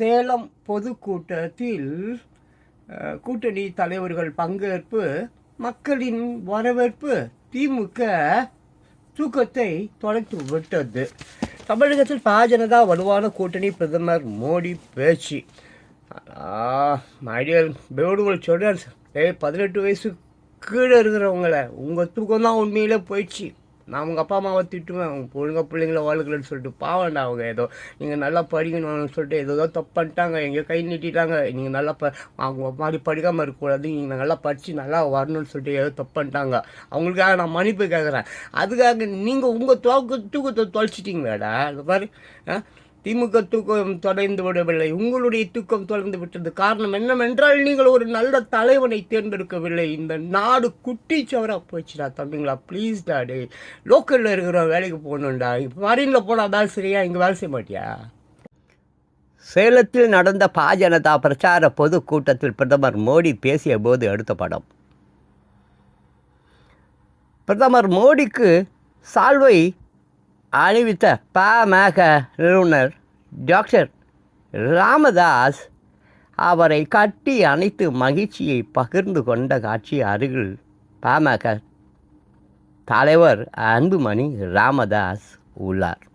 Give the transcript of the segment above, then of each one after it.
சேலம் பொதுக்கூட்டத்தில் கூட்டணி தலைவர்கள் பங்கேற்பு மக்களின் வரவேற்பு திமுக தூக்கத்தை தொலைத்து விட்டது. தமிழகத்தில் பாஜனதா வலுவான கூட்டணி பிரதமர் மோடி பேச்சு. மைடியர் பியூட்டிஃபுல் சில்ட்ரன்ஸ் பதினெட்டு வயசு கீழே இருக்கிறவங்கள உங்கள் தூக்கம் தான் உண்மையிலே போயிடுச்சு. நான் உங்கள் அப்பா அம்மாவை திட்டுவேன். அவங்க ஒழுங்கா பிள்ளைங்கள வாழ்க்கலன்னு சொல்லிட்டு பாவண்டா அவங்க ஏதோ. நீங்கள் நல்லா படிக்கணும்னு சொல்லிட்டு ஏதோ ஏதோ தப்பு பண்ணிட்டாங்க. எங்கேயோ கை நீட்டிட்டாங்க. நீங்கள் நல்லா ப அவங்க மாதிரி படிக்காமல் இருக்கக்கூடாது. நீங்கள் நல்லா படித்து நல்லா வரணும்னு சொல்லிட்டு ஏதோ தப்பு பண்ணிட்டாங்க. அவங்களுக்காக நான் மன்னிப்பு கேட்குறேன் அதுக்காக நீங்கள் உங்கள் தூக்க தூக்கத்தை தொலைச்சிட்டிங்களாடா. இந்த மாதிரி ஆ? திமுக தூக்கம் தொலைந்து விடவில்லை. உங்களுடைய தூக்கம் தொலைந்து விட்டது. காரணம் என்னவென்றால் நீங்கள் ஒரு நல்ல தலைவனை தேர்ந்தெடுக்கவில்லை. இந்த நாடு குட்டிச்சவராக போச்சுடா தம்பிங்களா. ப்ளீஸ் டாடு லோக்கலில் இருக்கிற வேலைக்கு போகணுண்டா இப்போ மரீனில் போனால் வேலை சரியா? இங்கே வேலை செய்ய மாட்டியா? சேலத்தில் நடந்த பாஜனதா பிரச்சார பொதுக்கூட்டத்தில் பிரதமர் மோடி பேசிய போது எடுத்த படம். பிரதமர் மோடிக்கு சால்வை அணிவித்த பாமக நிறுவனர் டாக்டர் ராமதாஸ் அவரை கட்டி அணைத்து மகிழ்ச்சியை பகிர்ந்து கொண்ட காட்சி அருகில் பாமக தலைவர் அன்புமணி ராமதாஸ் உள்ளார்.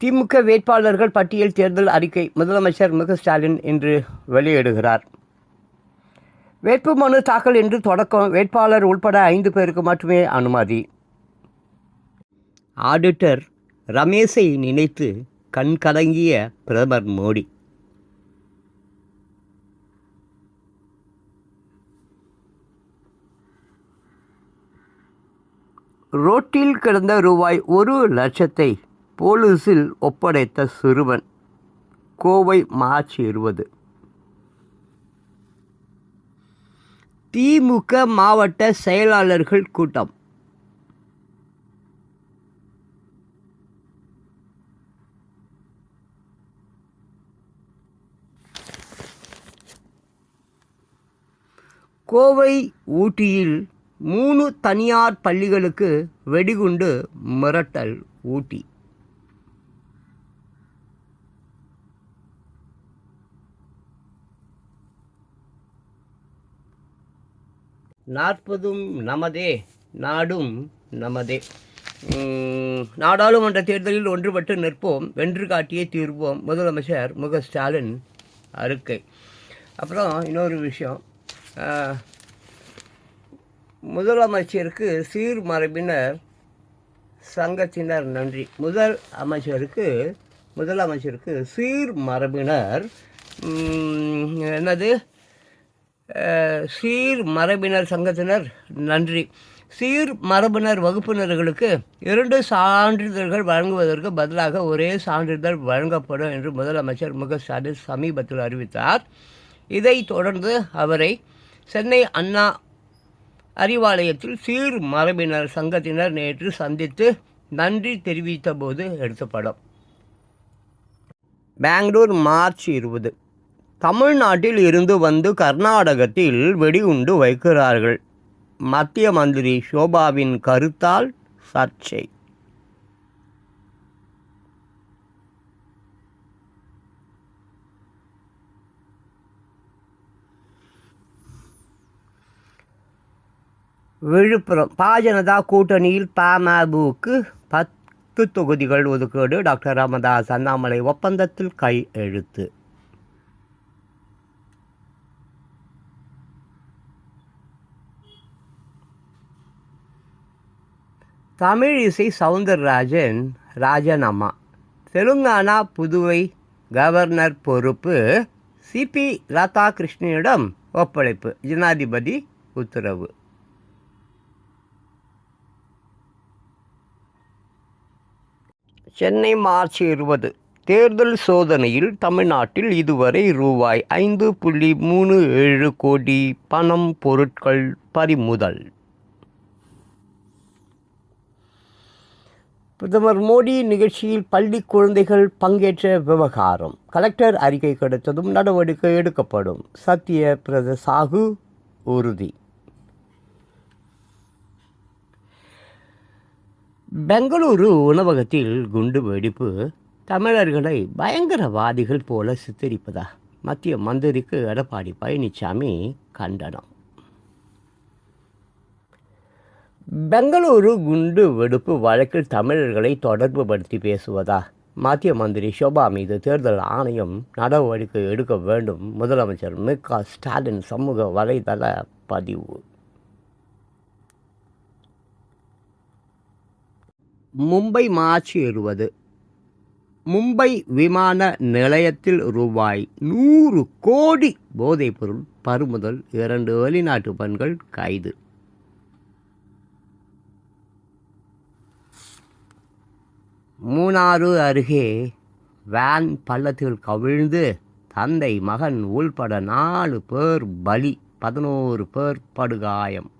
திமுக வேட்பாளர்கள் பட்டியல் தேர்தல் அறிக்கை முதலமைச்சர் மு ஸ்டாலின் இன்று வெளியிடுகிறார். வேட்புமனு தாக்கல் என்று தொடக்கம். வேட்பாளர் உள்பட ஐந்து பேருக்கு மட்டுமே அனுமதி. ஆடிட்டர் ரமேஷை நினைத்து கண் கலங்கிய பிரதமர் மோடி. ரோட்டில் கிடந்த ரூபாய் ஒரு லட்சத்தை போலீஸில் ஒப்படைத்த சிறுவன். கோவை மார்ச் இருபது. திமுக மாவட்ட செயலாளர்கள் கூட்டம். கோவை ஊட்டியில் மூணு தனியார் பள்ளிகளுக்கு வெடிகுண்டு மிரட்டல் ஊட்டி. நாற்பதும் நமதே நாடும் நமதே. நாடாளுமன்ற தேர்தலில் ஒன்றுபட்டு நிற்போம் வென்று காட்டியே தீர்வோம் முதலமைச்சர் முக ஸ்டாலின் அறிக்கை. அப்புறம் இன்னொரு விஷயம் முதலமைச்சருக்கு சீர்மரபினர் சங்கத்தினர் நன்றி. முதல் அமைச்சருக்கு முதலமைச்சருக்கு சீர்மரபினர் என்னது? சீர் மரபினர் சங்கத்தினர் நன்றி. சீர் மரபினர் வகுப்பினர்களுக்கு இரண்டு சான்றிதழ்கள் வழங்குவதற்கு பதிலாக ஒரே சான்றிதழ் வழங்கப்படும் என்று முதலமைச்சர் மு. க. ஸ்டாலின் சமீபத்தில் அறிவித்தார். இதைத் தொடர்ந்து அவரை சென்னை அண்ணா அறிவாலயத்தில் சீர் மரபினர் சங்கத்தினர் நேற்று சந்தித்து நன்றி தெரிவித்த போது எடுத்த படம். பெங்களூர் மார்ச் இருபது. தமிழ்நாட்டில் இருந்து வந்து கர்நாடகத்தில் வெடிகுண்டு வைக்கிறார்கள். மத்திய மந்திரி ஷோபாவின் கருத்தால் சர்ச்சை. விழுப்புரம் பாஜனதா கூட்டணியில் பாமபுக்கு பத்து தொகுதிகள் ஒதுக்கீடு. டாக்டர் ராமதாஸ் அண்ணாமலை ஒப்பந்தத்தில் கையெழுத்து தமிழ் இசை சவுந்தரராஜன் ராஜினாமா. தெலுங்கானா புதுவை கவர்னர் பொறுப்பு சிபி ராதாகிருஷ்ணனிடம் ஒப்படைப்பு. ஜனாதிபதி உத்தரவு. சென்னை மார்ச் இருபது. தேர்தல் சோதனையில் தமிழ்நாட்டில் இதுவரை ரூபாய் ஐந்து புள்ளி மூணு ஏழு கோடி பணம் பொருட்கள் பறிமுதல். பிரதமர் மோடி நிகழ்ச்சியில் பள்ளி குழந்தைகள் பங்கேற்ற விவகாரம். கலெக்டர் அறிக்கை கிடைத்ததும் நடவடிக்கை எடுக்கப்படும். சத்ய பிரத சாகு உறுதி. பெங்களூரு உணவகத்தில் குண்டு வெடிப்பு. தமிழர்களை பயங்கரவாதிகள் போல சித்தரிப்பதா? மத்திய மந்திரிக்கு எடப்பாடி பழனிசாமி கண்டனம். பெங்களூரு குண்டு வெடிப்பு வழக்கில் தமிழர்களை தொடர்பு படுத்தி பேசுவதா? மத்திய மந்திரி ஷோபா மீது தேர்தல் ஆணையம் நடவடிக்கை எடுக்க வேண்டும். முதலமைச்சர் மு க ஸ்டாலின் சமூக வலைதள பதிவு. மும்பை மார்ச் இருபது. மும்பை விமான நிலையத்தில் ரூபாய் நூறு கோடி போதைப்பொருள் பறுமுதல் இரண்டு வெளிநாட்டு பெண்கள் கைது. மூணாறு அருகே வேன் பள்ளத்தில் கவிழ்ந்து தந்தை மகன் உள்பட நாலு பேர் பலி பதினோரு பேர் படுகாயம்.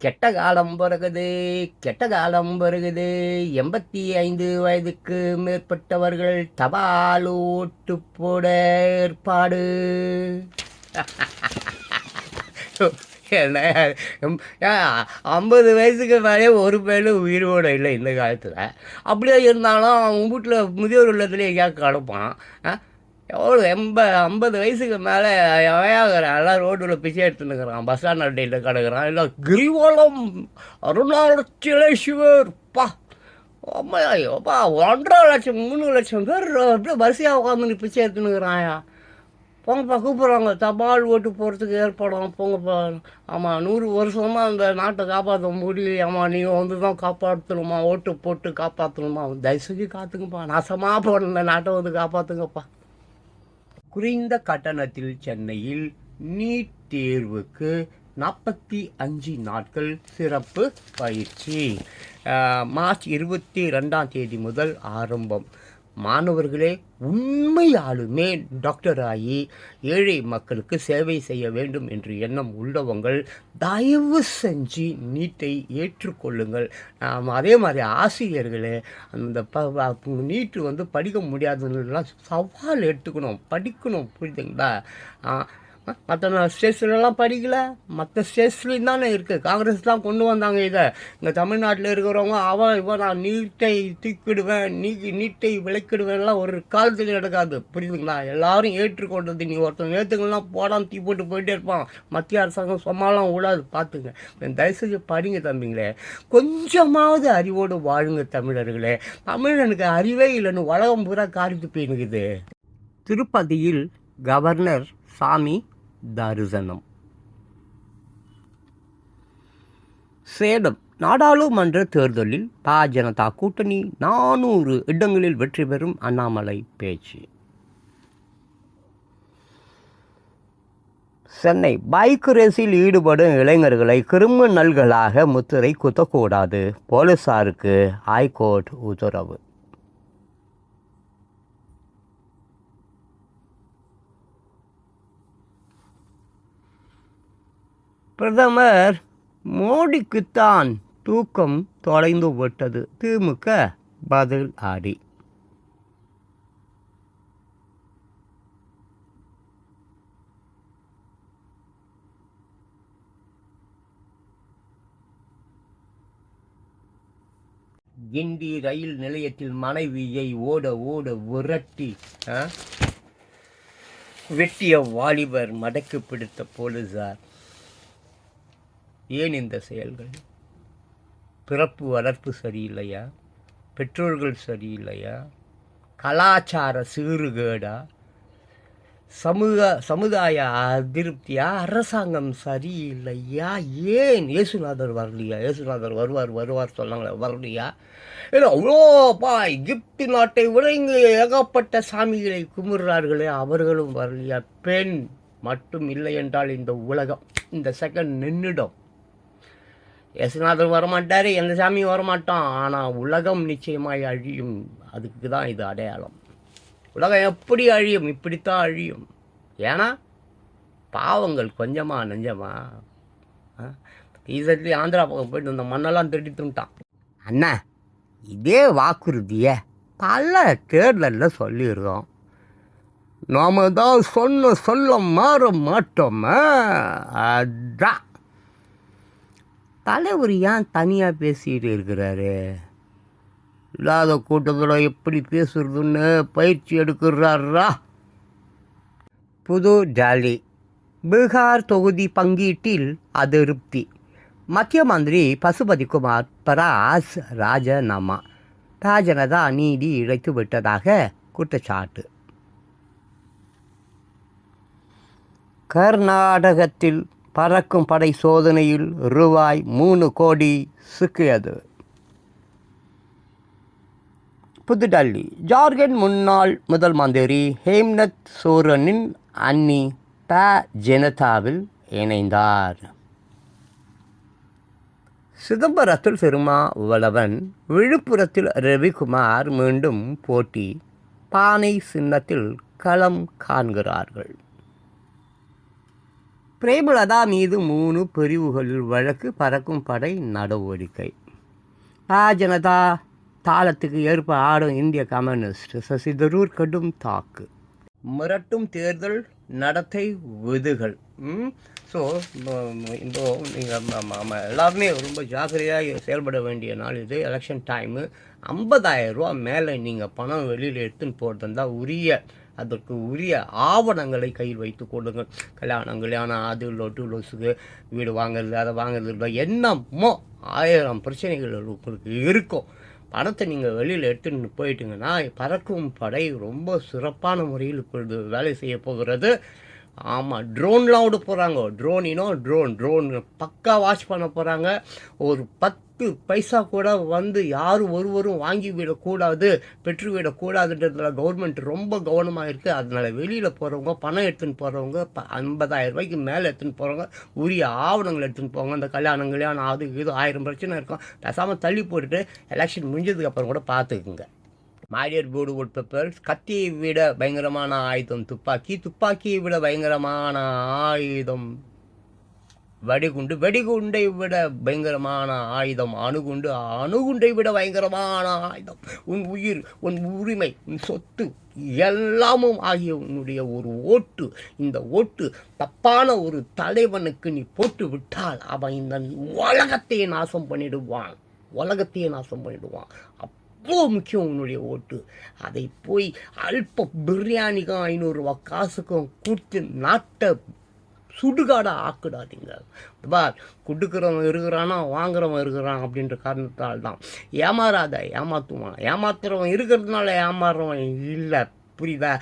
கெட்ட காலம் பிறகுது கெட்ட காலம் பிறகுது எண்பத்தி ஐந்து வயதுக்கு மேற்பட்டவர்கள் தபால் ஓட்டு போட ஏற்பாடு. என்ன? ஐம்பது வயசுக்கு மேலே ஒரு பேரும் உயிரோட இல்லை இந்த காலத்தில். அப்படியே இருந்தாலும் அவன் வீட்டில் முதியோர் இல்லத்துலேயே எங்கேயா கிடப்பான். ஆ? எவ்வளோ எண்ப ஐம்பது வயசுக்கு மேலே எவையாகிறான் எல்லாம் ரோட்டில் பிச்சை எடுத்துன்னுக்குறான். பஸ் ஸ்டாண்ட் அட்டையில் கிடக்குறான் இல்லை கிரிவலம் அருணாச்சலேஸ்வர் பா. அம்மாப்பா ஒன்றரை லட்சம் மூணு லட்சம் பேர் அப்படியே வரிசையாக உட்காந்து பிச்சை எடுத்துன்னுக்குறாயா. போங்கப்பா கூப்பிட்றாங்க. தபால் ஓட்டு போகிறதுக்கு ஏற்படும் போங்கப்பா. ஆமாம் நூறு வருஷமாக அந்த நாட்டை காப்பாற்ற முடியல ஆமாம் நீங்கள் வந்து தான் காப்பாற்றணுமா ஓட்டு போட்டு காப்பாற்றணுமா தயவு செஞ்சு காத்துங்கப்பா. நாசமாக போன இந்த நாட்டை வந்து காப்பாற்றுங்கப்பா குறைந்த கட்டணத்தில் சென்னையில் நீட் தேர்வுக்கு நாற்பத்தி அஞ்சு நாட்கள் சிறப்பு பயிற்சி. மார்ச் இருபத்தி ரெண்டாம் தேதி முதல் ஆரம்பம். மாணவர்களே உண்மையாலுமே டாக்டர் ஆகி ஏழை மக்களுக்கு சேவை செய்ய வேண்டும் என்று எண்ணம் உள்ளவங்கள் தயவு செஞ்சு நீட்டை ஏற்றுக்கொள்ளுங்கள். நாம் அதே மாதிரி ஆசிரியர்களே அந்த ப ப- நீட்டு வந்து படிக்க முடியாதுன்னெலாம் சவால் எடுத்துக்கணும் படிக்கணும் புரியுதுங்களா? மற்ற ஸ்டேட்ஸ்லாம் படிக்கல. மற்ற ஸ்டேட்ஸ்லையும் தானே இருக்குது காங்கிரஸ் தான் கொண்டு வந்தாங்க இதை. இங்கே தமிழ்நாட்டில் இருக்கிறவங்க அவன் இவன் நான் நீட்டை தூக்கிடுவேன் நீ நீட்டை விளக்கிடுவேன்லாம் ஒரு காலத்தில் நடக்காது. புரியுதுங்களா? எல்லாரும் ஏற்றுக்கொண்டது. நீ ஒருத்தன் ஏற்றுக்கலாம் போடாமல் தீ போட்டு போயிட்டே இருப்பான். மத்திய அரசாங்கம் சும்மாலாம் விடாது பார்த்துங்க தயவுசெய்து படிங்க தம்பிங்களே. கொஞ்சமாவது அறிவோடு வாழுங்க தமிழர்களே. தமிழனுக்கு அறிவே இல்லைன்னு உலகம் பூரா காரித்து போயிருக்குது திருப்பதியில் கவர்னர் சாமி தரிசனம். சேலம் நாடாளுமன்ற தேர்தலில் பா ஜனதா கூட்டணி நானூறு இடங்களில் வெற்றி பெறும் அண்ணாமலை பேச்சு. சென்னை பைக் ரேஸில் ஈடுபடும் இளைஞர்களை கிரிமினல்களாக முத்திரை குத்தக்கூடாது. போலீசாருக்கு ஹைகோர்ட் உத்தரவு. பிரதமர் மோடிக்குத்தான் தூக்கம் தொலைந்து விட்டது திமுக பதில் ஆடி கிண்டி ரயில் நிலையத்தில் மனைவியை ஓட ஓட விரட்டி ஆ? வெட்டிய வாலிபர் மடக்கு பிடித்த போலீசார். ஏன் இந்த செயல்கள்? பிறப்பு வளர்ப்பு சரியில்லையா? பெற்றோர்கள் சரியில்லையா? கலாச்சார சீறுகேடா சமூக சமுதாய அதிருப்தியா? அரசாங்கம் சரியில்லையா? ஏன் இயேசுநாதர் வரலையா? இயேசுநாதர் வருவார் வருவார் சொன்னாங்களே? வரலையா? ஏன்னா அவ்வளோப்பா எகிப்து நாட்டை விட இங்கு ஏகப்பட்ட சாமிகளை கும்பிடுறார்களே அவர்களும் வரலையா? பெண் மட்டும் இல்லை என்றால் இந்த உலகம் இந்த செகண்ட் நின்றுடும் இயேசுநாதர் வரமாட்டார் எந்த சாமியும் வரமாட்டோம் ஆனால் உலகம் நிச்சயமாய் அழியும். அதுக்கு தான் இது அடையாளம். உலகம் எப்படி அழியும்? இப்படித்தான் அழியும். ஏன்னா பாவங்கள் கொஞ்சமா நெஞ்சமா ரீசெண்ட்லி ஆந்திரா பக்கம் போயிட்டு இந்த மண்ணெல்லாம் திருடி துண்டான் அண்ணா இதே வாக்குறுதியை பல தேர்தலில் சொல்லிடுறோம் நாம தான் சொன்ன சொல்ல மாற மாட்டோமா? அதான். தலைவர் ஏன் தனியாக பேசிகிட்டு இருக்கிறாரு? இல்லாத கூட்டத்தில் எப்படி பேசுறதுன்னு பயிற்சி எடுக்கிறாரா? புது டெல்லி பீகார் தொகுதி பங்கீட்டில் அதிருப்தி. மத்திய மந்திரி பசுபதி குமார் பராஸ் ராஜனாமா. ராஜனதா நீதி இழைத்து விட்டதாக குற்றச்சாட்டு. கர்நாடகத்தில் பறக்கும் படை சோதனையில் ரூபாய் மூணு கோடி சிக்கியது. புதுடெல்லி ஜார்க்கண்ட் முன்னாள் முதல் மந்திரி ஹேம்நத் சோரனின் அன்னி ப. ஜனதாவில் இணைந்தார். சிதம்பரத்தில் சிறுமா உழவன் விழுப்புரத்தில் ரவிக்குமார் மீண்டும் போட்டி பானை சின்னத்தில் களம் காண்கிறார்கள். பிரேமலதா மீது மூணு பிரிவுகளில் வழக்கு பறக்கும் படை நடவடிக்கை. ஆ ஜனதா தாளத்துக்கு ஏற்ப ஆடும் இந்திய கம்யூனிஸ்ட் சசி தரூர் கடும் தாக்கு. மிரட்டும் தேர்தல் நடத்தை விதுகள். ஸோ இந்த நீங்கள் எல்லாருமே ரொம்ப ஜாக்கிரதையாக செயல்பட வேண்டிய நாள் இது எலெக்ஷன் டைமு ஐம்பதாயிரம் ரூபா மேலே நீங்கள் பணம் வெளியில் எடுத்துன்னு போகிறது இருந்தால் உரிய அதற்கு உரிய ஆவணங்களை கையில் வைத்து கொடுங்கள் கல்யாணம் கல்யாணம் அது லொட்டு லொசுக்கு வீடு வாங்குறது அதை வாங்குறது இல்லை. என்னமோ ஆயிரம் பிரச்சனைகள் உங்களுக்கு இருக்கும். பணத்தை நீங்கள் வெளியில் எடுத்துன்னு போயிட்டீங்கன்னா பறக்கும் படை ரொம்ப சிறப்பான முறையில் இப்பொழுது வேலை செய்ய போகிறது. ஆமாம் ட்ரோன்லாம் விட போகிறாங்க ட்ரோன் இன்னும் ட்ரோன் ட்ரோன் பக்கா வாஷ் பண்ண போகிறாங்க ஒரு பத்து பைசா கூட வந்து யாரும் ஒருவரும் வாங்கி விடக்கூடாது பெற்று விடக்கூடாதுன்றதுல கவர்மெண்ட் ரொம்ப கவனமாக இருக்குது அதனால் வெளியில் போகிறவங்க பணம் எடுத்துன்னு போகிறவங்க ப ஐம்பதாயிரம் ரூபாய்க்கு மேலே எடுத்துன்னு போகிறவங்க உரிய ஆவணங்கள் எடுத்துன்னு போவாங்க அந்த கல்யாணம் கல்யாணம் அது இது ஆயிரம் பிரச்சனை இருக்கும். பேசாமல் தள்ளி போட்டுட்டு எலெக்ஷன் முடிஞ்சதுக்கப்புறம் கூட பார்த்துக்குங்க மாரியர் போர்டு வுட் பெப்பர்ஸ் கத்தியை விட பயங்கரமான ஆயுதம் துப்பாக்கி துப்பாக்கியை விட பயங்கரமான ஆயுதம் வெடிகுண்டு வெடிகுண்டை விட பயங்கரமான ஆயுதம் அணுகுண்டு அணுகுண்டை விட பயங்கரமான ஆயுதம். உன் உயிர் உன் உரிமை உன் சொத்து எல்லாமும் ஆகிய உன்னுடைய ஒரு ஓட்டு. இந்த ஓட்டு தப்பான ஒரு தலைவனுக்கு நீ போட்டு விட்டால் அவன் இந்த உலகத்தையே நாசம் பண்ணிடுவான். உலகத்தையே நாசம் பண்ணிடுவான். அவ்வளோ முக்கியம் உன்னுடைய ஓட்டு. அதை போய் அல்ப பிரியாணிக்கும் ஐநூறுரூவா காசுக்கும் கொடுத்து நாட்டை சுடுகாடாக ஆக்கிடாதீங்க. பா கொடுக்குறவன் இருக்கிறானா வாங்குறவன் இருக்கிறான் அப்படின்ற காரணத்தால் தான் ஏமாறாத ஏமாத்துவான். ஏமாத்துறவன் இருக்கிறதுனால ஏமாறுறவன் இல்லை. புரியுதா?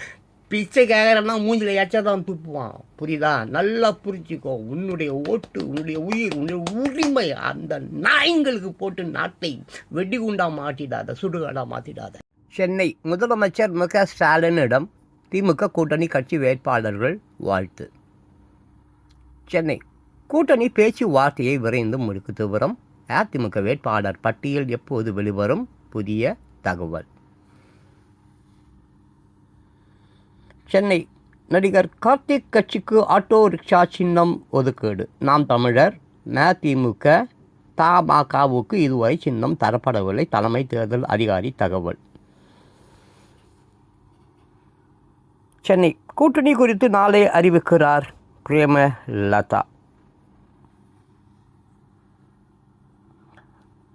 பிச்சை கேட்குறன்னா மூஞ்சில் எச்சா தான் துப்புவான். புரியுதா? நல்லா புரிஞ்சுக்கோ. உன்னுடைய ஓட்டு உன்னுடைய உயிர் உன்னுடைய உரிமை அந்த நாய்ங்களுக்கு போட்டு நாட்டை வெடிகுண்டா மாட்டிடாத சுடுகாடா மாற்றிடாத சென்னை முதலமைச்சர் மு க ஸ்டாலினிடம் திமுக கூட்டணி கட்சி வேட்பாளர்கள் வாழ்த்து. சென்னை கூட்டணி பேச்சுவார்த்தையை விரைந்து முடிக்குது வரும் அதிமுக வேட்பாளர் பட்டியல் எப்போது வெளிவரும்? புதிய தகவல். சென்னை நடிகர் கார்த்திக் கட்சிக்கு ஆட்டோ ரிக்ஷா சின்னம் ஒதுக்கீடு. நாம் தமிழர் மதிமுக தமாகவுக்கு இதுவரை சின்னம் தரப்படவில்லை. தலைமை தேர்தல் அதிகாரி தகவல். சென்னை கூட்டணி குறித்து நாளை அறிவிக்கிறார் பிரேமலதா.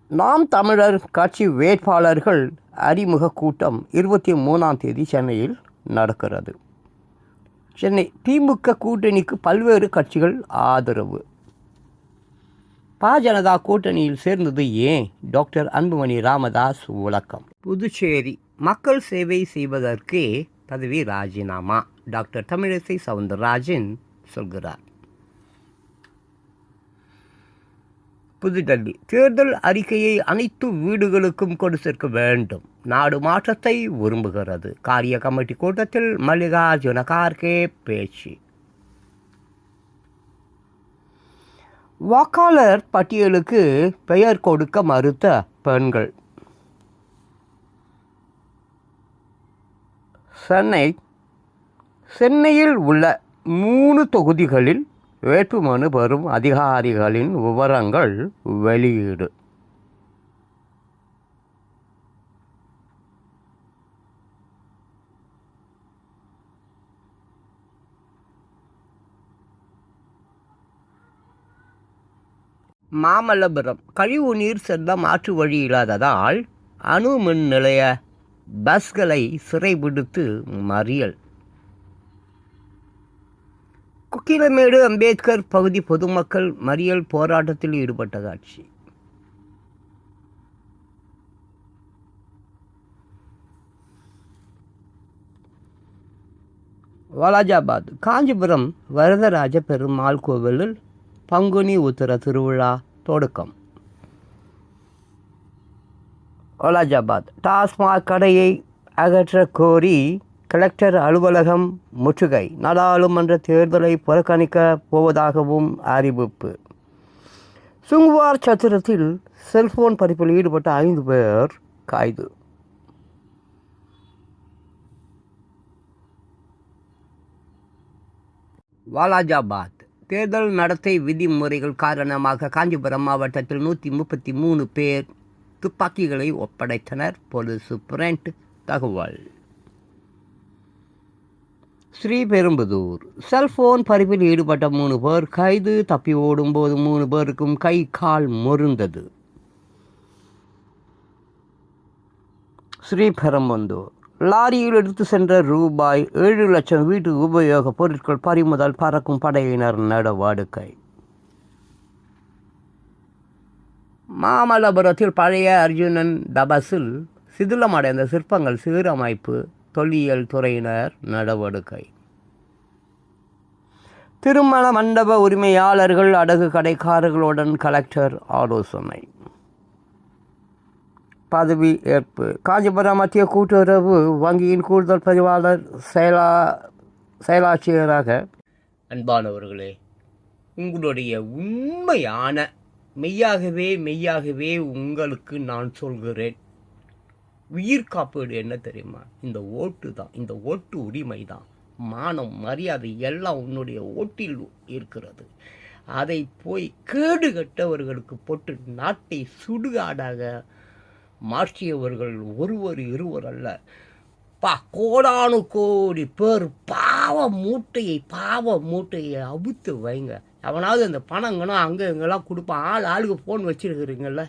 நாம் தமிழர் கட்சி வேட்பாளர்கள் அறிமுக கூட்டம் இருபத்தி மூணாம் தேதி சென்னையில் நடக்கிறது. சென்னை திமுக கூட்டணிக்கு பல்வேறு கட்சிகள் ஆதரவு. பா ஜனதா கூட்டணியில் சேர்ந்தது ஏன்? டாக்டர் அன்புமணி ராமதாஸ் விளக்கம். புதுச்சேரி மக்கள் சேவை செய்வதற்கே பதவி ராஜினாமா. டாக்டர் தமிழிசை சவுந்தரராஜன் சொல்கிறார். புதுடெல்லி தேர்தல் அறிக்கையை அனைத்து வீடுகளுக்கும் கொண்டு சேர்க்க வேண்டும். நாடு மாற்றத்தை விரும்புகிறது. காரிய கமிட்டி கூட்டத்தில் மல்லிகார்ஜுன கார்கே பேச்சு. வாக்காளர் பட்டியலுக்கு பெயர் கொடுக்க மறுத்த பெண்கள். சென்னை. சென்னையில் உள்ள மூணு தொகுதிகளில் வேட்புமனு பெறும் அதிகாரிகளின் விவரங்கள் வெளியீடு. மாமல்லபுரம் கழிவு நீர் செல்ல மாற்று வழி இல்லாததால் அணு மின் நிலைய பஸ்களை சிறைபிடித்து மறியல். குக்கிலமேடு அம்பேத்கர் பகுதி பொதுமக்கள் மறியல் போராட்டத்தில் ஈடுபட்ட காட்சி. வாலாஜாபாத் காஞ்சிபுரம் வரதராஜ பெருமாள் கோவிலில் பங்குனி உத்தர திருவிழா தொடக்கம். வாலாஜாபாத் டாஸ்மாக் கடையை அகற்ற கோரி கலெக்டர் அலுவலகம் முற்றுகை. நாடாளுமன்ற தேர்தலை புறக்கணிக்க போவதாகவும் அறிவிப்பு. சுங்குவார் சத்திரத்தில் செல்போன் பறிப்பில் ஈடுபட்ட ஐந்து பேர் கைது. வாலாஜாபாத். தேர்தல் நடத்தை விதிமுறைகள் காரணமாக காஞ்சிபுரம் மாவட்டத்தில் நூற்றி முப்பத்தி மூணு பேர் துப்பாக்கிகளை ஒப்படைத்தனர். போலீஸ் சுப்ரண்ட் தகவல். ஸ்ரீபெரும்புதூர். செல்போன் பறிப்பில் ஈடுபட்ட மூணு பேர் கைது. தப்பி ஓடும்போது மூணு பேருக்கும் கை கால் மொருந்தது. ஸ்ரீபெரும்புதூர். லாரியில் எடுத்து சென்ற ரூபாய் ஏழு லட்சம் வீட்டு உபயோக பொருட்கள் பறிமுதல் பறக்கும் படையினர் நடவடிக்கை. மாமல்லபுரத்தில் பழைய அர்ஜுனன் தபஸில் சிதிலமடைந்த சிற்பங்கள் சீரமைப்பு தொல்லியல் துறையினர் நடவடிக்கை. திருமண மண்டப உரிமையாளர்கள் அடகு கடைக்காரர்களுடன் கலெக்டர் ஆலோசனை. பதவி ஏற்பு. காஞ்சிபுரம் மத்திய கூட்டுறவு வங்கியின் கூடுதல் பதிவாளர் செயலா செயலாட்சியராக. அன்பானவர்களே உங்களுடைய உண்மையான மெய்யாகவே மெய்யாகவே உங்களுக்கு நான் சொல்கிறேன். உயிர் காப்பீடு என்ன தெரியுமா? இந்த ஓட்டு தான். இந்த ஓட்டு உரிமை தான். மானம் மரியாதை எல்லாம் உன்னுடைய ஓட்டில் இருக்கிறது. அதை போய் கேடு கட்டவர்களுக்கு போட்டு நாட்டை சுடுகாடாக மாற்றியவர்கள் ஒருவர் இருவர் அல்ல. பா கோடானு கோடி பேர் பாவ மூட்டையை பாவ மூட்டையை அவுத்து வைங்க. அவனாவது அந்த பணங்கனா அங்கே இங்கெல்லாம் கொடுப்பான். ஆள் ஆளுக்கு ஃபோன் வச்சுருக்குறீங்கள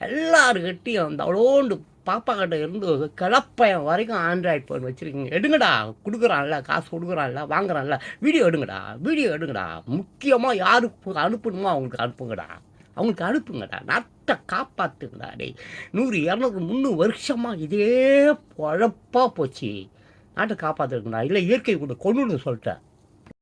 எல்லாருக்கிட்டையும் அந்த அவ்வளோண்டு பாப்பா கிட்ட இருந்து கிளப்பையன் வரைக்கும் ஆண்ட்ராய்ட் ஃபோன் வச்சுருக்கீங்க. எடுங்கடா. கொடுக்குறான்ல. காசு கொடுக்குறான்ல. வாங்குறான்ல. வீடியோ எடுங்கடா. வீடியோ எடுங்கடா. முக்கியமாக யாருக்கு அனுப்பணுமோ அவங்களுக்கு அனுப்புங்கடா. அவங்களுக்கு அனுப்புங்கடா. நாட்டை காப்பாற்றுங்கடா டேய் நூறு இரநூறு முந்நூறு வருஷமாக இதே பொழப்பாக போச்சு. நாட்டை காப்பாற்றுங்கடா இல்லை இயற்கை கொண்டு கொண்டுன்னு சொல்லிட்டேன்.